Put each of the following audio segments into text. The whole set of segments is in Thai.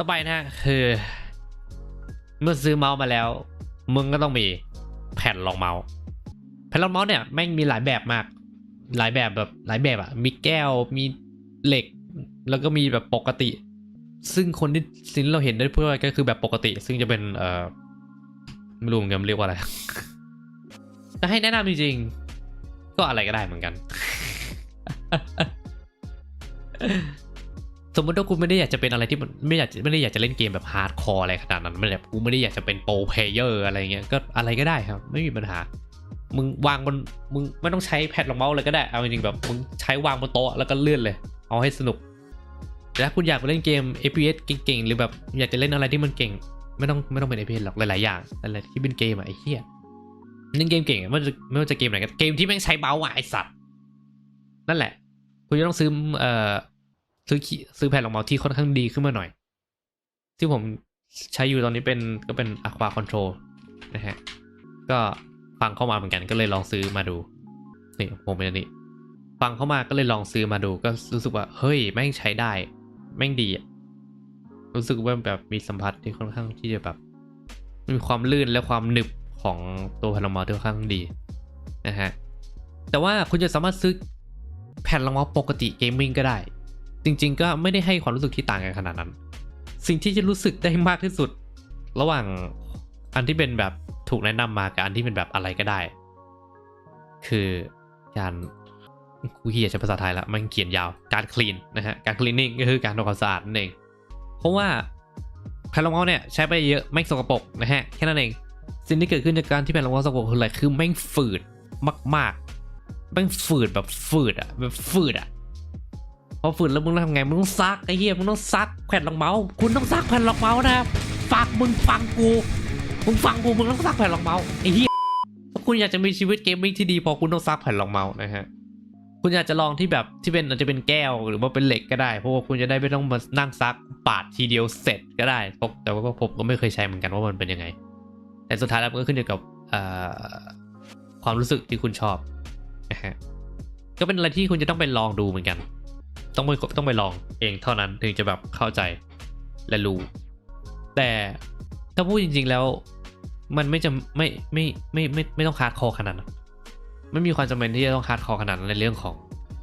ต่อไปนะคือ เมื่อซื้อเมาส์มาแล้ว มึงก็ต้องมีแผ่นรองเมาส์แผ่นรองเมาส์เนี่ยแม่งมีหลายแบบมาก หลายแบบแบบหลายแบบอะมีแก้วมีเหล็ก แล้วก็มีแบบปกติ ซึ่งคนที่สิ่งเราเห็นได้เพื่อก็คือแบบปกติ ซึ่งจะเป็นเอ่อไม่รู้เหมือนกันเรียกว่าอะไรจะให้แนะนำจริงๆก็อะไรก็ได้เหมือนกัน สมมติว่ากูไม่ได้อยากจะเป็นอะไรที่มันไม่อยากไม่ได้อยากจะเล่นเกมแบบฮาร์ดคอร์อะไรขนาดนั้นไม่แบบกูไม่ได้อยากจะเป็นโปรเพลเยอร์อะไรเงี้ยก็อะไรก็ได้ครับไม่มีปัญหา มึงวางบนมึงไม่ต้องใช้แพดรองเมาส์เลยก็ได้เอาจริงๆแบบมึงใช้วางบนโต๊ะแล้วก็เลื่อนเลย เอาให้สนุกแต่ถ้าคุณอยากไปเล่นเกม FPS เก่งๆหรือแบบอยากจะเล่นอะไรที่มันเก่ง ไม่ต้องไม่ต้องเป็น FPS หรอกหลายๆอย่างอะไรที่เป็นเกมอะไอ้เหี้ยเล่นเกมเก่งไม่ว่าจะไม่ว่าจะเกมไหนก็เกมที่แม่งใช้เมาส์อะไอสัตว์นั่นแหละ คุณจะต้องซื้อเอ่อ ซื้อซื้อแผ่นรองเมาส์ที่ค่อนข้างดีขึ้นมาหน่อย ที่ผมใช้อยู่ตอนนี้เป็นก็เป็น Aqua Control นะฮะ ก็ฟังเข้ามาเหมือนกันก็เลยลองซื้อมาดู นี่ผมเป็นอันนี้ ฟังเข้ามาก็เลยลองซื้อมาดูก็รู้สึกว่า เฮ้ย แม่งใช้ได้ แม่งดีอะรู้สึกว่าแบบมีสัมผัสที่ค่อนข้างที่จะแบบ มีความลื่นและความหนึบของตัวแผ่นรองเมาส์ที่ค่อนข้างดีนะฮะแต่ว่าคุณจะสามารถซื้อแผ่นรองเมาส์ปกติเกมมิ่งก็ได้ จริง ๆ ก็ไม่ได้ให้ความรู้สึกที่ต่างกันขนาดนั้น สิ่งที่จะรู้สึกได้มากที่สุด ระหว่างอันที่เป็นแบบถูกแนะนำมากับอันที่เป็นแบบอะไรก็ได้ คือการกูเฮียใช้ภาษาไทยแล้วมันเขียนยาวการคลีนนะฮะการคลีนนิ่งก็คือการทำความสะอาดนั่นเองเพราะว่าแผ่นรองเมาเนี่ยใช้ไปเยอะไม่สกปรกนะฮะแค่นั้นเองสิ่งที่เกิดขึ้นจากการที่แผ่นรองเมาส์สกปรกคืออะไรคือแม่งฝืดมากๆแม่งฝืดแบบฝืดอะแบบฝืดอะ อฝืดแล้วมึงต้องทำไงมึงต้องซักไอ้เหี้ยมึงต้องซักแผ่นรองเมาส์คุณต้องซักแผ่นรองเมาส์นะฝากมึงฟังกูมึงฟังกูมึงต้องซักแผ่นรองเมาส์ไอ้เหี้ยถ้าคุณอยากจะมีชีวิตเกมมิ่งที่ดีพอคุณต้องซักแผ่นรองเมาส์นะฮะคุณอยากจะลองที่แบบที่เป็นอาจจะเป็นแก้วหรือว่าเป็นเหล็กก็ได้เพราะว่าคุณจะได้ไม่ต้องมานั่งซักปาดทีเดียวเสร็จก็ได้เพราะแต่ว่าผมก็ไม่เคยใช้เหมือนกันว่ามันเป็นยังไง แต่สุดท้ายแล้วมันก็ขึ้นอยู่กับความรู้สึกที่คุณชอบนะฮะก็เป็นอะไรที่คุณจะต้องไปลองดูเหมือนกัน ต้องไปต้องไปลองเองเท่านั้นถึงจะแบบเข้าใจและรู้ แต่ถ้าพูดจริง ๆแล้ว มันไม่จะไม่ไม่ไม่ไม่ไม่ต้องคาร์ดคอขนาดนั้นไม่มีความจำเป็นที่จะต้องฮาร์ดคอขนาดนั้นในเรื่องของ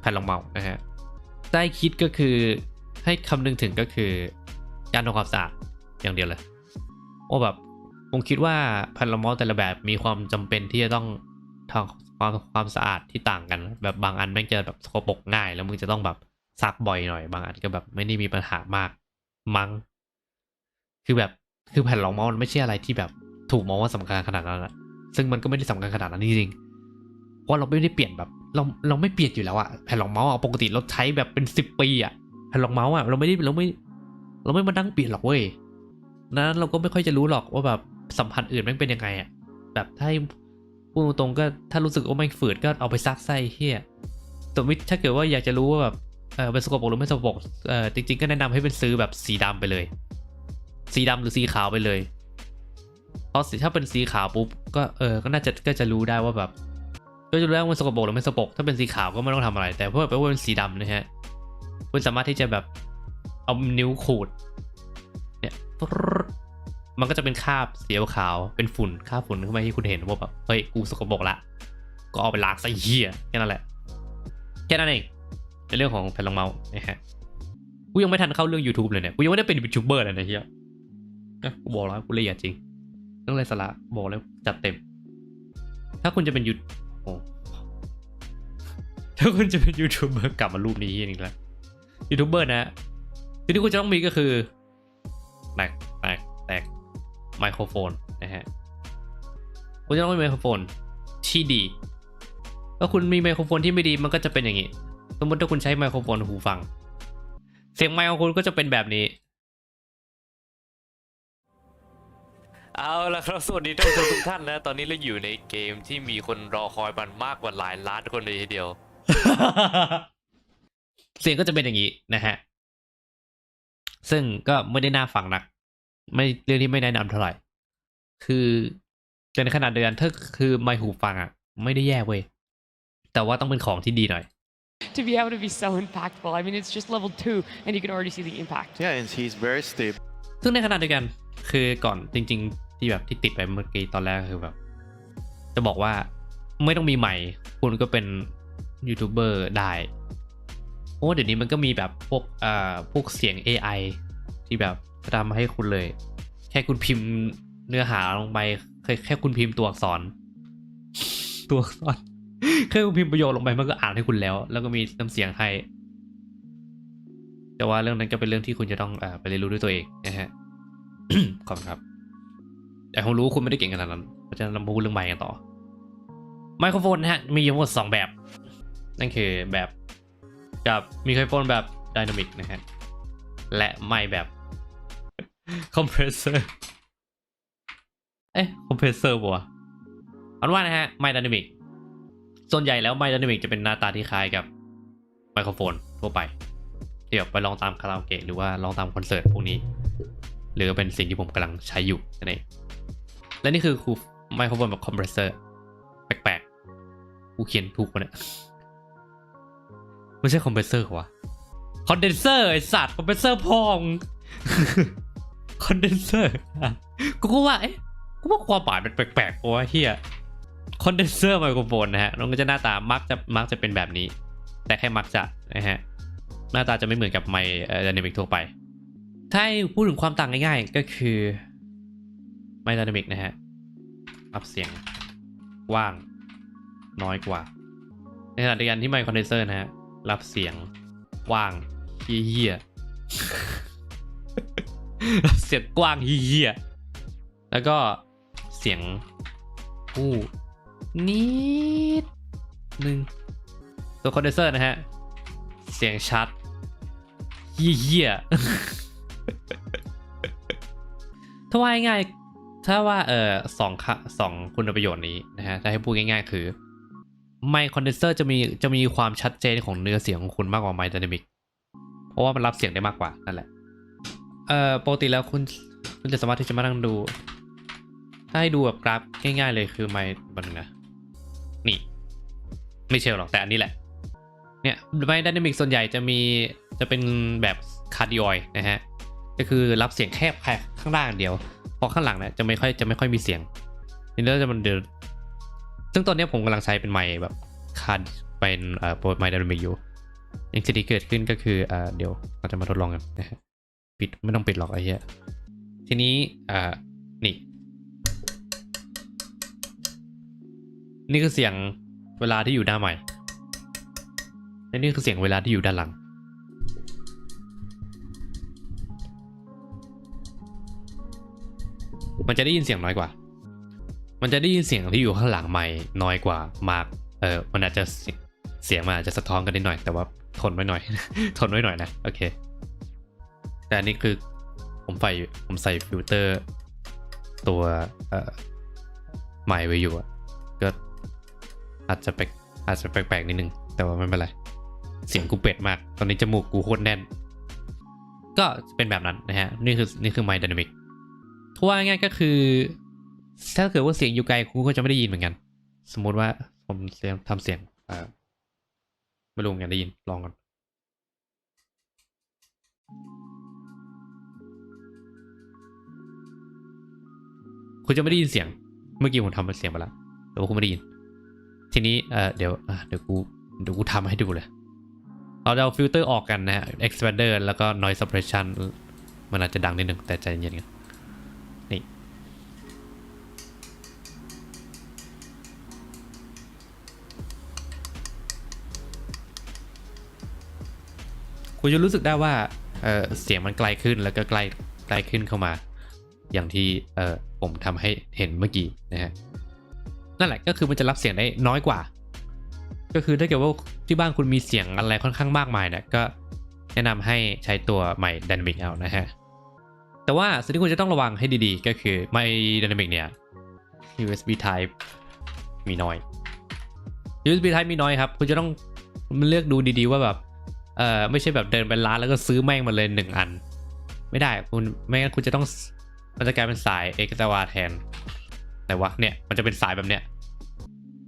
แผ่นรองเมาส์นะฮะได้คิดก็คือให้คำนึงถึงก็คือการทำความสะอาดอย่างเดียวเลยว่าแบบผมคิดว่าแผ่นรองเมาส์แต่ละแบบมีความจำเป็นที่จะต้องทำความความสะอาดที่ต่างกัน แบบบางอันแม่งจะแบบสกปรกง่าย แล้วมึงจะต้องแบบ ซักบ่อยหน่อยบางอันก็แบบไม่ได้มีปัญหามากมั้งคือแบบคือแผ่นรองเมาส์มันไม่ใช่อะไรที่แบบถูกมองว่าสำคัญขนาดนั้นอะซึ่งมันก็ไม่ได้สำคัญขนาดนั้นจริงๆเพราะเราไม่ได้เปลี่ยนแบบ เราเราไม่เปลี่ยนอยู่แล้วอะแผ่นรองเมาส์อะปกติเราใช้แบบเป็นสิบปีอะแผ่นรองเมาส์อะเราไม่ได้เราไม่ เราไม่มานั่งเปลี่ยนหรอกเว้ยนั้นเราก็ไม่ค่อยจะรู้หรอกว่าแบบสัมผัสอื่นแม่งเป็นยังไงอะแบบถ้าให้พูดตรงๆก็ถ้ารู้สึกว่าไม่ฝืดก็เอาไปซักไส้เฮียแต่วิถ้าเกิดว่าอยากจะรู้ว่าแบบ เออเป็นสกปรกหรือไม่สกปรกเออจริงๆก็แนะนำให้เป็นซื้อแบบสีดำไปเลย สีดำหรือสีขาวไปเลยเพราะสีถ้าเป็นสีขาวปุ๊บก็เออก็น่าจะก็จะรู้ได้ว่าแบบก็จะรู้ว่ามันสกปรกหรือไม่สกปรกถ้าเป็นสีขาวก็ไม่ต้องทำอะไร แต่เพราะว่าเป็นสีดำนะฮะคุณสามารถที่จะแบบเอานิ้วขูดเนี่ยมันก็จะเป็นคราบสีขาวเป็นฝุ่นคราบฝุ่นขึ้นมาที่คุณเห็นว่าแบบเฮ้ยกูสกปรกละก็เอาไปล้างซะเหี้ยแค่นั้นแหละแค่นั้นเอง ในเรื่องของแผ่นรองเมาส์นะฮะกูยังไม่ทันเข้าเรื่อง YouTube เลยเนี่ยกูยังไม่ได้เป็นยูทูบเบอร์เลยนะเฮียนะกูบอกแล้วกูละเอียดจริงเรื่องไรสาระบอกแล้วจัดเต็ม ถ้าคุณจะเป็นยูโอ้ถ้าคุณจะเป็นยูทูบเบอร์กลับมารูปนี้อีกแล้วยูทูบเบอร์นะฮะสิ่งที่คุณจะต้องมีก็คือแตกแตกแตกไมโครโฟนนะฮะคุณจะต้องมีไมโครโฟนที่ดีถ้าคุณมีไมโครโฟนที่ไม่ดีมันก็จะเป็นอย่างนี้ มมติถ้าคุณใช้ไมโครโฟนหูฟัง เสียงไมค์ของคุณก็จะเป็นแบบนี้ เอาละครับสวัสดีท่านผู้ชมทุกท่านนะ ตอนนี้เราอยู่ในเกมที่มีคนรอคอยมันมากกว่าหลายล้านคนเลยทีเดียว เสียงก็จะเป็นอย่างนี้นะฮะ ซึ่งก็ไม่ได้น่าฟังนัก ไม่เรื่องที่ไม่แนะนำเท่าไหร่ คือในขนาดเดียวกันถ้าคือไมค์หูฟังอะ ไม่ได้แย่เว้ยแต่ว่าต้องเป็นของที่ดีหน่อย to be able to be so impactful. I mean, it's just level two, and you can already see the impact. Yeah, and he's very stable. ซึ่งในขณะเดียวกันคือก่อนจริง ๆ ที่แบบที่ติดไปเมื่อกี้ตอนแรกคือแบบ จะบอกว่าไม่ต้องมีใหม่ คุณก็เป็นยูทูบเบอร์ได้เพราะว่าเดี๋ยวนี้มันก็มีแบบพวกอ่าพวกเสียง AI ที่แบบจะทำให้คุณเลย แค่คุณพิมพ์เนื้อหาลงไปแค่แค่คุณพิมพ์ตัวอักษร ตัวอักษร แค่คุณพิมพ์ประโยคลงไปมันก็อ่านให้คุณแล้ว แล้วก็มีน้ำเสียงให้ แต่ว่าเรื่องนั้นก็เป็นเรื่องที่คุณจะต้องอไปเรียนรู้ด้วยตัวเองนะฮะขอบคุณครับ แต่ผมรู้ว่าคุณไม่ได้เก่งขนาดนั้นเพราะฉะนั้นเราพูดเรื่องไมค์กันต่อ ไมโครโฟนนะฮะ มีอยู่ทั้งหมดสองแบบ นั่นคือแบบกับมีไมโครโฟนแบบไดนามิกนะฮะ และไม่แบบคอมเพรสเซอร์ เอ๊ะคอมเพรสเซอร์ปะวะอาเป็นว่านะฮะ ไมค์ไดนามิก ส่วนใหญ่แล้วไมค์ไดนามิกจะเป็นหน้าตาที่คล้ายกับไมโครโฟนทั่วไปที่แบบไปลองตามคาราโอเกะหรือว่าลองตามคอนเสิร์ตพวกนี้ หรือเป็นสิ่งที่ผมกำลังใช้อยู่นั่นเองและนี่คือคูไมโครโฟนแบบคอมเพรสเซอร์แปลกๆกูเขียนถูกปะเนี่ยไม่ใช่คอมเพรสเซอร์วะคอนเดนเซอร์ไอสัตว์คอมเพรสเซอร์พองคอนเดนเซอร์กูก็ว่าเอ๊ะกูว่าความหมายมันแปลกๆปะวะเฮีย คอนเดนเซอร์ไมโครโฟนนะฮะมันก็จะหน้าตามักจะมักจะเป็นแบบนี้ แต่แค่มักจะนะฮะหน้าตาจะไม่เหมือนกับไมค์ไดนามิกทั่วไป ถ้าพูดถึงความต่างง่ายๆ ก็คือไมค์ไดนามิกนะฮะอัพเสียงกว้างน้อยกว่า ในขณะเดียวกันที่ไมค์คอนเดนเซอร์นะฮะรับเสียงกว้างเฮี้ยรับเสียงกว้างเฮี้ยแล้วก็เสียงอู้ นิดหนึ่งตัวคอนเดนเซอร์นะฮะ เสียงชัดเยี่ยๆถ้าว่าง่ายๆถ้าว่าเออสองค่ะสองคุณประโยชน์นี้นะฮะถ้าให้พูดง่าย ๆ คือไมค์คอนเดนเซอร์จะมีจะมีความชัดเจนของเนื้อเสียงของคุณมากกว่าไมค์ไดนามิกเพราะว่ามันรับเสียงได้มากกว่านั่นแหละเอ่อปกติแล้วคุณคุณจะสามารถที่จะมานั่งดู ถ้าให้ดูแบบกราฟง่าย ๆ เลยคือไมค์มันนะ ไม่เชลหรอกแต่อันนี้แหละ เนี่ยไมค์ไดนามิกส่วนใหญ่จะมีจะเป็นแบบคาร์ดิออยนะฮะ ก็คือรับเสียงแคบแค่ข้างล่างเดียวพราะข้างหลังเนี่ยจะไม่ค่อยจะไม่ค่อยมีเสียงนี่แล้วจะมันเดินซึ่งตอนนี้ผมกำลังใช้เป็นไมค์แบบคาร์ดเป็นเอ่อโปรไมค์ไดนามิกอยู่สิ่งที่เกิดขึ้นก็คือเอ่อเดี๋ยวเราจะมาทดลองกันนะฮะปิดไม่ต้องปิดหรอกไอ้เหี้ยทีนี้อ่านี่ นี่คือเสียง เวลาที่อยู่หน้าใหม่และนี่คือเสียงเวลาที่อยู่ด้านหลัง มันจะได้ยินเสียงน้อยกว่า มันจะได้ยินเสียงที่อยู่ข้างหลังไม่น้อยกว่ามาก เออมันอาจจะเสียงมันอาจจะสะท้อนกันนิดหน่อย แต่ว่าทนไว้หน่อย ทนไว้หน่อยนะ โอเค แต่อันนี้คือผมใส่ผมใส่ฟิลเตอร์ตัวเอ่อไมค์ไว้อยู่ก็ อาจจะแปลกอาจจะแปลกๆนิดนึง แต่ว่าไม่เป็นไร เสียงกูเป็ดมาก ตอนนี้จมูกกูโคตรแน่น ก็เป็นแบบนั้นนะฮะ นี่คือนี่คือไมค์ไดนามิกทั่วง่ายก็คือ ถ้าเกิดว่าเสียงอยู่ไกลคุณก็จะไม่ได้ยินเหมือนกัน สมมุติว่าผมเสียงทำเสียงอ่อไม่รู้เหมือนกันได้ยิน ลองกันคุณจะไม่ได้ยินเสียง เมื่อกี้ผมทำเป็นเสียงไปแล้วแต่ว่าคุณไม่ได้ยิน ทีนี้เออเดี๋ยวเดี๋ยวกูเดี๋ยวกูทำให้ดูเลย เราจะเอาฟิลเตอร์ออกกันนะฮะ expander แล้วก็ noise suppression มันอาจจะดังนิดนึงแต่ใจเย็นกันนี่คุณจะรู้สึกได้ว่าเเสียงมันไกลขึ้นแล้วก็ใกล้ใกล้ขึ้นเข้ามา อย่างที่ผมทำให้เห็นเมื่อกี้นะฮะ นั่นแหละก็คือมันจะรับเสียงได้น้อยกว่า ก็คือถ้าเกิดว่าที่บ้านคุณมีเสียงอะไรค่อนข้างมากมายเนี่ยก็แนะนำให้ใช้ตัวไมค์ Dynamic เอานะฮะ แต่ว่าสิ่งที่คุณจะต้องระวังให้ดีๆ ก็คือไมค์ Dynamic เนี่ย USB Type มีน้อย USB Type มีน้อยครับ คุณจะต้องมันเลือกดูดีๆว่าแบบเออไม่ใช่แบบเดินไปร้านแล้วก็ซื้อแม่งมาเลยหนึ่งอัน ไม่ได้คุณไม่งั้นคุณจะต้องมันจะกลายเป็นสายเอกตาวาแทน แต่ว่าเนี่ยมันจะเป็นสายแบบเนี้ย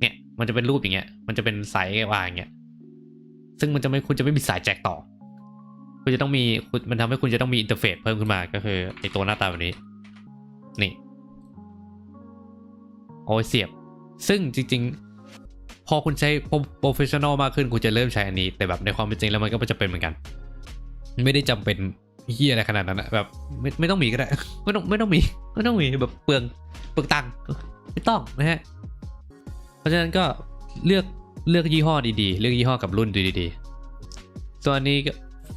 เนี่ยมันจะเป็นรูปอย่างเงี้ย มันจะเป็นสายเอวาอย่างเงี้ยซึ่งมันจะไม่คุณจะไม่มีสายแจ็คต่อ คุณจะต้องมีคุณมันทำให้คุณจะต้องมีอินเทอร์เฟซเพิ่มขึ้นมาก็คือไอตัวหน้าตาแบบนี้ นี่เอาไว้เสียบ ซึ่งจริง ๆ พอคุณใช้โปรเฟชชั่นอลมากขึ้นคุณจะเริ่มใช้อันนี้ แต่แบบในความเป็นจริงแล้วมันก็จะเป็นเหมือนกัน ไม่ได้จำเป็น เฮียอะไรขนาดนั้นนะแบบไม่ไม่ต้องมีก็ได้ ไม่ต้องไม่ต้องมีไม่ต้องมีแบบเปลืองเปลืองตังค์ไม่ต้องนะฮะเพราะฉะนั้นก็เลือกเลือกยี่ห้อดีๆ เลือกยี่ห้อกับรุ่นดีๆส่วนี้ก็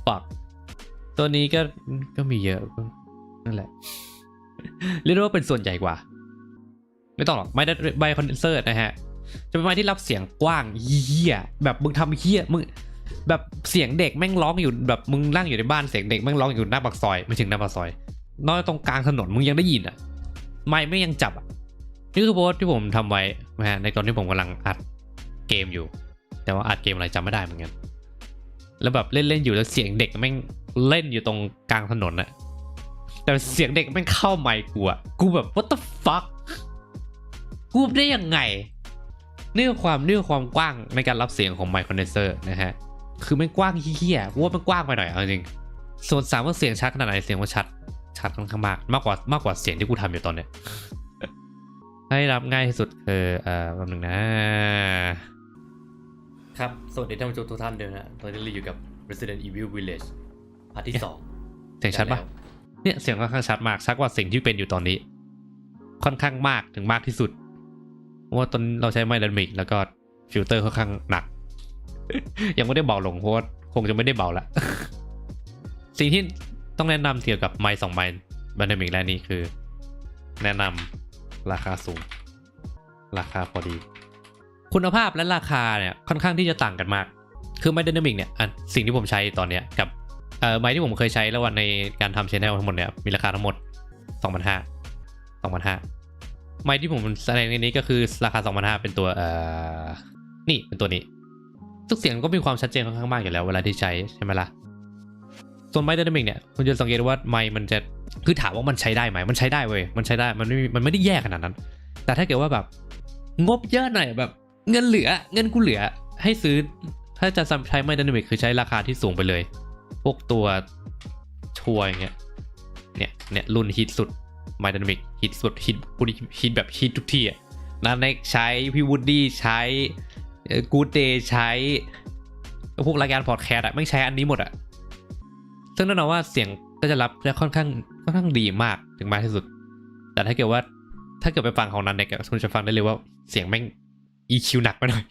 ปักตัวนี้ก็ก็มีเยอะนั่นแหละเรียกได้ว่าเป็นส่วนใหญ่กว่า ไม่ต้องหรอกไม่ได้ใบคอนเดนเซอร์นะฮะ จะเป็นไม้ที่รับเสียงกว้างเฮี้ยแบบมึงทำเฮี้ยมึง แบบเสียงเด็กแม่งร้องอยู่แบบมึงนั่งอยู่ในบ้านเสียงเด็กแม่งร้องอยู่หน้าปากซอยไม่ถึงหน้าปากซอยน้อยตรงกลางถนนมึงยังได้ยินอะไม้ไม่ยังจับอะนี่คือโพสที่ผมทำไว้นะฮะในตอนที่ผมกำลังอัดเกมอยู่ แต่ว่าอัดเกมอะไรจำไม่ได้เหมือนกันแล้วแบบเล่นเล่นๆอยู่แล้วเสียงเด็กแม่งเล่นอยู่ตรงกลางถนนอะแต่เสียงเด็กแม่งเข้าไมค์กูอะกูแบบ what the fuck กูได้ยังไงเนี่คือความเนี่คือความกว้างในการรับเสียงของไมค์คอนเดนเซอร์นะฮะ คือมันกว้างเฮี้ยๆกูว่ามันกว้างไปหน่อยเอาจริงส่วนสามว่าเสียงชัดขนาดไหนเสียงว่าชัดชัดค่อนข้างมากมากกว่ามากกว่าเสียงที่กูทำอยู่ตอนเนี้ยให้รับง่ายที่สุดคือเอ่อแป๊บนึงนะ ครับ สวัสดีท่านผู้ชมทุกท่านด้วยนะตอนนี้เราอยู่กับ Resident Evil Village พาร์ทที่สองเสียงชัดปะเนี่ยเสียงค่อนข้างชัดมากชัดกว่าสิ่งที่เป็นอยู่ตอนนี้ ค่อนข้างมากถึงมากที่สุดเพราะว่าตอนเราใช้ไมค์ดนามิกแล้วก็ฟิลเตอร์ค่อนข้างหนัก ยังไม่ได้เบาลงเพราะคงจะไม่ได้เบาละสิ่งที่ต้องแนะนำเกี่ยวกับไมค์สองไมค์ดนามิกและนี้คือ แนะนำราคาสูง ราคาพอดี คุณภาพและราคาเนี่ยค่อนข้างที่จะต่างกันมาก คือไมค์ดนามิกเนี่ยสิ่งที่ผมใช้ตอนเนี้ยกับไมค์ที่ผมเคยใช้แล้ววันในการทำชแนลทั้งหมดเนี่ยมีราคาทั้งหมด 2,500 2,500ไมค์ที่ผมแสดงในนี้ก็คือราคา 2,500เป็นตัวเอ่อนี่เป็นตัวนี้ ทุกเสียงก็มีความชัดเจนค่อนข้างมากอยู่แล้วเวลาที่ใช้ใช่ไหมล่ะส่วนไมค์ดนามิกเนี่ยคุณจะสังเกตว่าไมค์มันจะคือถามว่ามันใช้ได้ไหมมันใช้ได้เว้ยมันใช้ได้มันไม่มันไม่ได้แย่ขนาดนั้น แต่ถ้าเกิดว่าแบบงบเยอะหน่อยแบบ เงินเหลือ เงินกูเหลือให้ซื้อถ้าจะใช้ไมค์ดนามิกคือใช้ราคาที่สูงไปเลย พวกตัวชัวอย่างเงี้ยเนี่ยเนี่ยรุ่นฮิตสุดไมค์ดนามิกฮิตสุดฮิตพูดฮิตแบบฮิตทุกที่อะนันเน็กใช้พี่วูดดี้ใช้ กูเดย์ใช้ พวกรายการพอดแคสต์อะไม่ใช้อันนี้หมดอะซึ่งแน่นอนว่าเสียงก็จะรับได้ค่อนข้างค่อนข้างดีมากถึงมากที่สุด แต่ถ้าเกิดว่าถ้าเกิดไปฟังของนันเน็กคุณจะฟังได้เลยว่าเสียงแม่ง EQ หนักไปหน่อย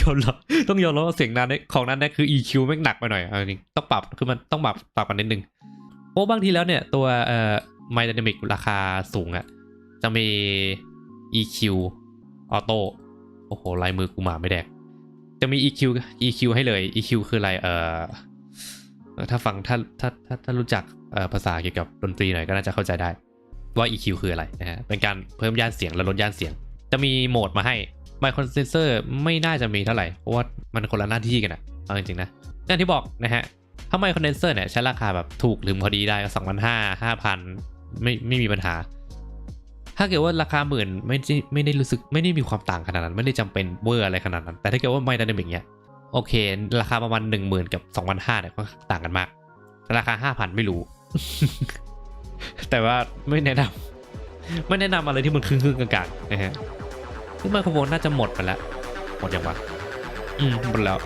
ยอมรับต้องยอมรับว่าเสียงนั้นของนั้นเนี่ยคือ EQ แม่งหนักไปหน่อยเอาจริงต้องปรับคือมันต้องปรับปรับกันนิดนึงเพราะบางทีแล้วเนี่ยตัวเอ่อ My Dynamic ราคาสูงอะจะมี EQ ออโต้ อ้โหลายมือกูหมาไม่แดก จะมี EQ EQ ให้เลย EQ คืออะไรเอ่อถ้าฟังถ้าถ้าถ้าถ้ารู้จักเอ่อภาษาเกี่ยวกับดนตรีหน่อยก็น่าจะเข้าใจได้ ว่า EQ คืออะไรนะฮะเป็นการเพิ่มย่านเสียงและลดย่านเสียง จะมีโหมดมาให้ไมค์คอนเซนเซอร์ไม่น่าจะมีเท่าไหร่ เพราะว่ามันคนละหน้าที่กันอะเอาจริงๆนะอย่างที่บอกนะฮะถ้าไมค์คอนเดนเซอร์เนี่ยใช้ราคาแบบถูกหรือพอดีได้ก็สองพันห้าห้าพันไม่ไม่มีปัญหา ถ้าเกิดว่าราคาหมื่นไม่ได้ไม่ได้รู้สึกไม่ได้มีความต่างขนาดนั้น ไม่ได้จำเป็นเวอร์อะไรขนาดนั้น แต่ถ้าเกิดว่าไมค์ดนามิกเนี่ยโอเค ราคาประมาณหนึ่งหมื่นกับสองพันห้าเนี่ยก็ต่างกันมาก แต่ราคาห้าพันไม่รู้ แต่ว่าไม่แนะนำไม่แนะนำอะไรที่มันครึ่งๆกลางๆนะฮะซึ่งไมโครโฟนน่าจะหมดไปแล้ว หมดยังวะอืมหมดแล้ว